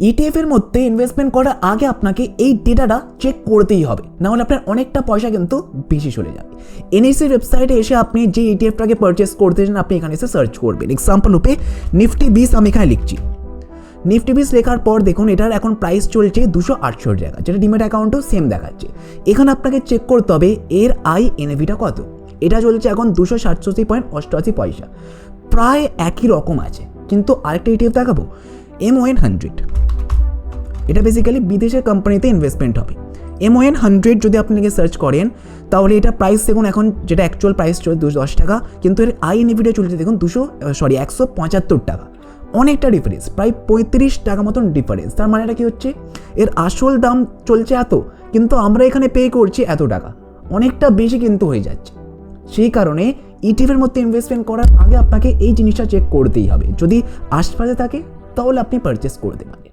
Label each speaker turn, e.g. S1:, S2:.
S1: ETF এর মধ্যে investment করার আগে আপনাকে এই ডেটাটা চেক করতেই হবে। নাহলে আপনার অনেকটা পয়সা কিন্তু বেশি চলে যাবে। এনএসসির ওয়েবসাইটে এসে আপনি যে ইটিএফটাকে পারচেস করতে চান আপনি এখানে এসে সার্চ করবেন। এক্সাম্পল রূপে নিফটি বিস আমি এখানে লিখছি। নিফটি বিস লেখার পর দেখুন, এটার এখন প্রাইস চলছে দুশো আটশোর জায়গা যেটা ডিমেট অ্যাকাউন্টও সেম দেখাচ্ছে। এখানে আপনাকে চেক করতে হবে, এর আই এনএভিটা কত? এটা চলছে এখন দুশো সাতষট্টি পয়েন্ট অষ্টআশি পয়সা। প্রায় একই রকম আছে, কিন্তু আরেকটা ইটিএফ দেখাবো। এম ওয়েন হান্ড্রেড এটা বেসিক্যালি বিদেশের কোম্পানিতে ইনভেস্টমেন্ট হবে। এমওএন হান্ড্রেড যদি আপনাকে সার্চ করেন, তাহলে এটা প্রাইস দেখুন এখন যেটা অ্যাকচুয়াল প্রাইস চলছে দুশো দশ টাকা, কিন্তু এর আই এনএভিটা চলছে দেখুন দুশো সরি একশো পঁচাত্তর টাকা। অনেকটা ডিফারেন্স প্রায় পঁয়ত্রিশ টাকা মতন ডিফারেন্স তার মানে এটা কী হচ্ছে? এর আসল দাম চলছে এত, কিন্তু আমরা এখানে পে করছি এত টাকা। অনেকটা বেশি কিন্তু হয়ে যাচ্ছে। সেই কারণে ইটিএফের মধ্যে ইনভেস্টমেন্ট করার আগে আপনাকে এই জিনিসটা চেক করতেই হবে। যদি আশপাশে থাকে, তাহলে আপনি পারচেস করতে পারেন